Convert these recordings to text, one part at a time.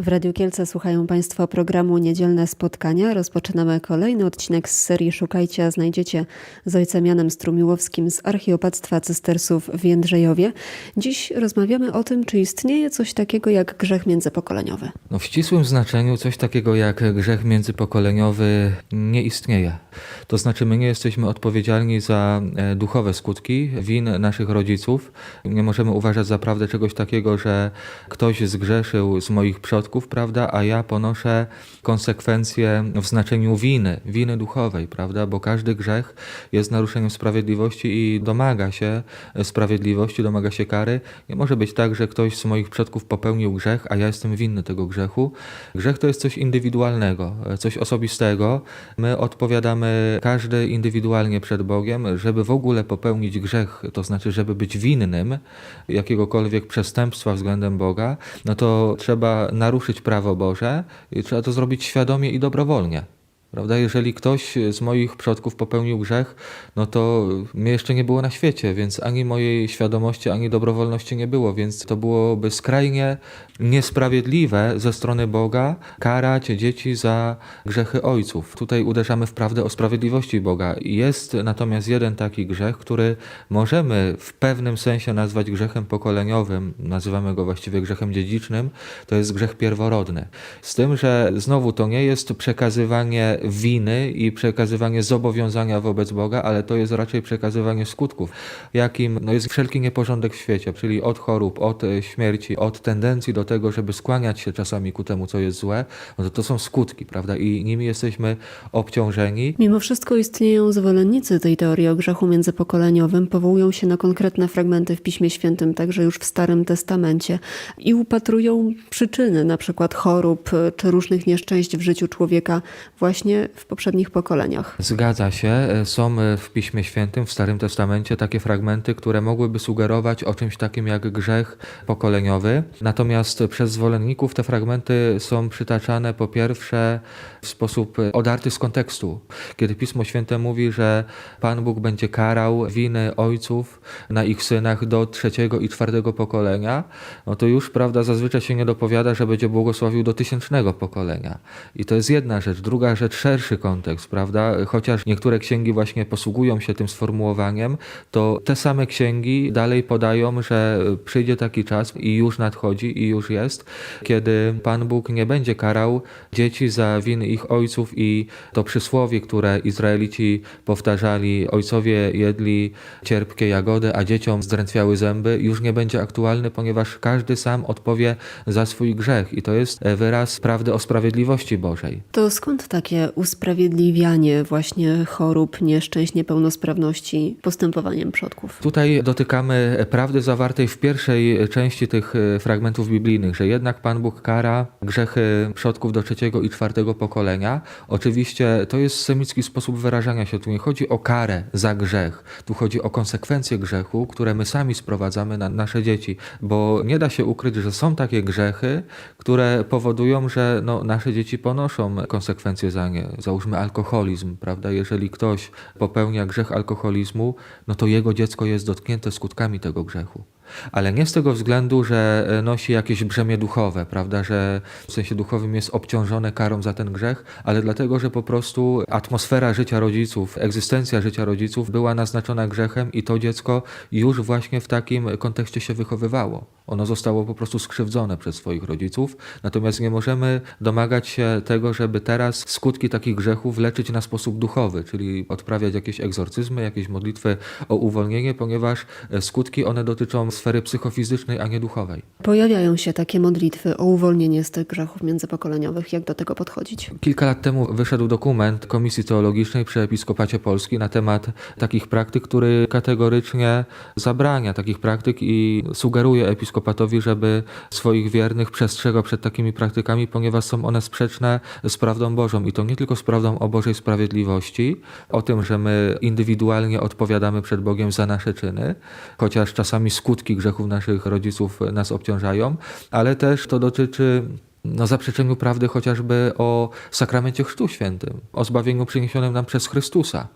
W Radiu Kielce słuchają Państwo programu Niedzielne Spotkania. Rozpoczynamy kolejny odcinek z serii Szukajcie, a znajdziecie z ojcem Janem Strumiłowskim z Archiopactwa Cystersów w Jędrzejowie. Dziś rozmawiamy o tym, czy istnieje coś takiego jak grzech międzypokoleniowy. No w ścisłym znaczeniu coś takiego jak grzech międzypokoleniowy nie istnieje. To znaczy my nie jesteśmy odpowiedzialni za e, duchowe skutki win naszych rodziców. Nie możemy uważać za prawdę czegoś takiego, że ktoś zgrzeszył z moich przodków, prawda, a ja ponoszę konsekwencje w znaczeniu winy, winy duchowej, prawda, bo każdy grzech jest naruszeniem sprawiedliwości i domaga się sprawiedliwości, domaga się kary. Nie może być tak, że ktoś z moich przodków popełnił grzech, a ja jestem winny tego grzechu. Grzech to jest coś indywidualnego, coś osobistego. My odpowiadamy każdy indywidualnie przed Bogiem, żeby w ogóle popełnić grzech, to znaczy, żeby być winnym jakiegokolwiek przestępstwa względem Boga, no to trzeba naruszyć prawo Boże i trzeba to zrobić świadomie i dobrowolnie. Prawda? Jeżeli ktoś z moich przodków popełnił grzech, no to mnie jeszcze nie było na świecie, więc ani mojej świadomości, ani dobrowolności nie było, więc to byłoby skrajnie niesprawiedliwe ze strony Boga karać dzieci za grzechy ojców. Tutaj uderzamy w prawdę o sprawiedliwości Boga. Jest natomiast jeden taki grzech, który możemy w pewnym sensie nazwać grzechem pokoleniowym, nazywamy go właściwie grzechem dziedzicznym, to jest grzech pierworodny. Z tym, że znowu to nie jest przekazywanie winy i przekazywanie zobowiązania wobec Boga, ale to jest raczej przekazywanie skutków, jakim no, jest wszelki nieporządek w świecie, czyli od chorób, od e, śmierci, od tendencji do tego, żeby skłaniać się czasami ku temu, co jest złe, no to to są skutki, prawda? I nimi jesteśmy obciążeni. Mimo wszystko istnieją zwolennicy tej teorii o grzechu międzypokoleniowym, powołują się na konkretne fragmenty w Piśmie Świętym, także już w Starym Testamencie i upatrują przyczyny na przykład chorób y, czy różnych nieszczęść w życiu człowieka właśnie w poprzednich pokoleniach. Zgadza się. E, Są e, w Piśmie Świętym, w Starym Testamencie takie fragmenty, które mogłyby sugerować o czymś takim jak grzech pokoleniowy. Natomiast przez zwolenników te fragmenty są przytaczane po pierwsze w sposób e, odarty z kontekstu. Kiedy Pismo Święte mówi, że Pan Bóg będzie karał winy ojców na ich synach do trzeciego i czwartego pokolenia, no to już, prawda, zazwyczaj się nie dopowiada, że będzie błogosławił do tysięcznego pokolenia. I to jest jedna rzecz. Druga rzecz, szerszy kontekst, prawda? Chociaż niektóre księgi właśnie posługują się tym sformułowaniem, to te same księgi dalej podają, że przyjdzie taki czas i już nadchodzi i już jest, kiedy Pan Bóg nie będzie karał dzieci za winy ich ojców i to przysłowie, które Izraelici powtarzali, ojcowie jedli cierpkie jagody, a dzieciom zdrętwiały zęby, już nie będzie aktualny, ponieważ każdy sam odpowie za swój grzech i to jest wyraz prawdy o sprawiedliwości Bożej. To skąd takie usprawiedliwianie właśnie chorób, nieszczęść, niepełnosprawności postępowaniem przodków? Tutaj dotykamy prawdy zawartej w pierwszej części tych e, fragmentów biblijnych, że jednak Pan Bóg kara grzechy przodków do trzeciego i czwartego pokolenia. Oczywiście to jest semicki sposób wyrażania się. Tu nie chodzi o karę za grzech, tu chodzi o konsekwencje grzechu, które my sami sprowadzamy na nasze dzieci, bo nie da się ukryć, że są takie grzechy, które powodują, że no, nasze dzieci ponoszą konsekwencje za nie. Załóżmy alkoholizm, prawda? Jeżeli ktoś popełnia grzech alkoholizmu, no to jego dziecko jest dotknięte skutkami tego grzechu. Ale nie z tego względu, że e, nosi jakieś brzemię duchowe, prawda, że w sensie duchowym jest obciążone karą za ten grzech, ale dlatego, że po prostu atmosfera życia rodziców, egzystencja życia rodziców była naznaczona grzechem i to dziecko już właśnie w takim kontekście się wychowywało. Ono zostało po prostu skrzywdzone przez swoich rodziców, natomiast nie możemy domagać się tego, żeby teraz skutki takich grzechów leczyć na sposób duchowy, czyli odprawiać jakieś egzorcyzmy, jakieś modlitwy o uwolnienie, ponieważ e, skutki one dotyczą sfery psychofizycznej, a nie duchowej. Pojawiają się takie modlitwy o uwolnienie z tych grzechów międzypokoleniowych. Jak do tego podchodzić? Kilka lat temu wyszedł dokument Komisji Teologicznej przy Episkopacie Polski na temat takich praktyk, który kategorycznie zabrania takich praktyk i sugeruje episkopatowi, żeby swoich wiernych przestrzegał przed takimi praktykami, ponieważ są one sprzeczne z prawdą Bożą i to nie tylko z prawdą o Bożej sprawiedliwości, o tym, że my indywidualnie odpowiadamy przed Bogiem za nasze czyny, chociaż czasami skutki grzechów naszych rodziców nas obciążają, ale też to dotyczy no, zaprzeczeniu prawdy chociażby o sakramencie Chrztu Świętym, o zbawieniu przyniesionym nam przez Chrystusa.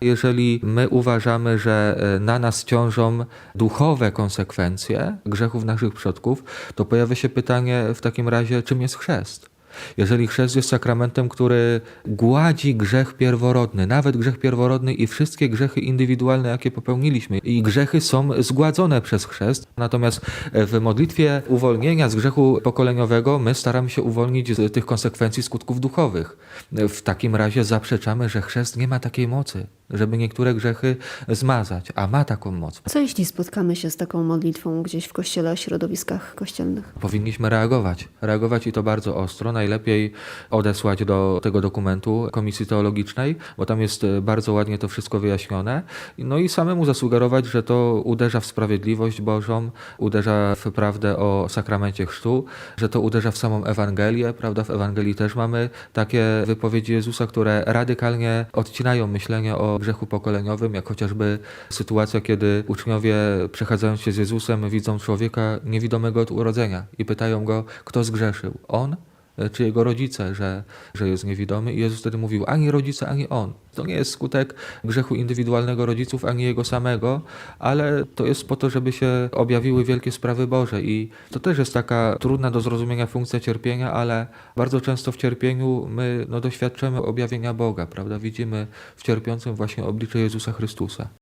Jeżeli my uważamy, że e, na nas ciążą duchowe konsekwencje grzechów naszych przodków, to pojawia się pytanie w takim razie, czym jest chrzest? Jeżeli chrzest jest sakramentem, który gładzi grzech pierworodny, nawet grzech pierworodny i wszystkie grzechy indywidualne, jakie popełniliśmy, i grzechy są zgładzone przez chrzest, natomiast w modlitwie uwolnienia z grzechu pokoleniowego my staramy się uwolnić z tych konsekwencji skutków duchowych. W takim razie zaprzeczamy, że chrzest nie ma takiej mocy, żeby niektóre grzechy zmazać, a ma taką moc. Co jeśli spotkamy się z taką modlitwą gdzieś w kościele, środowiskach kościelnych? Powinniśmy reagować. Reagować i to bardzo ostro. Najlepiej odesłać do tego dokumentu Komisji Teologicznej, bo tam jest e, bardzo ładnie to wszystko wyjaśnione. No i samemu zasugerować, że to uderza w sprawiedliwość Bożą, uderza w prawdę o sakramencie chrztu, że to uderza w samą Ewangelię. Prawda, w Ewangelii też mamy takie wypowiedzi Jezusa, które radykalnie odcinają myślenie o grzechu pokoleniowym, jak chociażby sytuacja, kiedy uczniowie przechadzając się z Jezusem widzą człowieka niewidomego od urodzenia i pytają go, kto zgrzeszył, on czy jego rodzice, że, że jest niewidomy. I Jezus wtedy mówił, ani rodzice, ani on. To nie jest skutek grzechu indywidualnego rodziców, ani jego samego, ale to jest po to, żeby się objawiły wielkie sprawy Boże. I to też jest taka trudna do zrozumienia funkcja cierpienia, ale bardzo często w cierpieniu my no, doświadczamy objawienia Boga, prawda? Widzimy w cierpiącym właśnie oblicze Jezusa Chrystusa.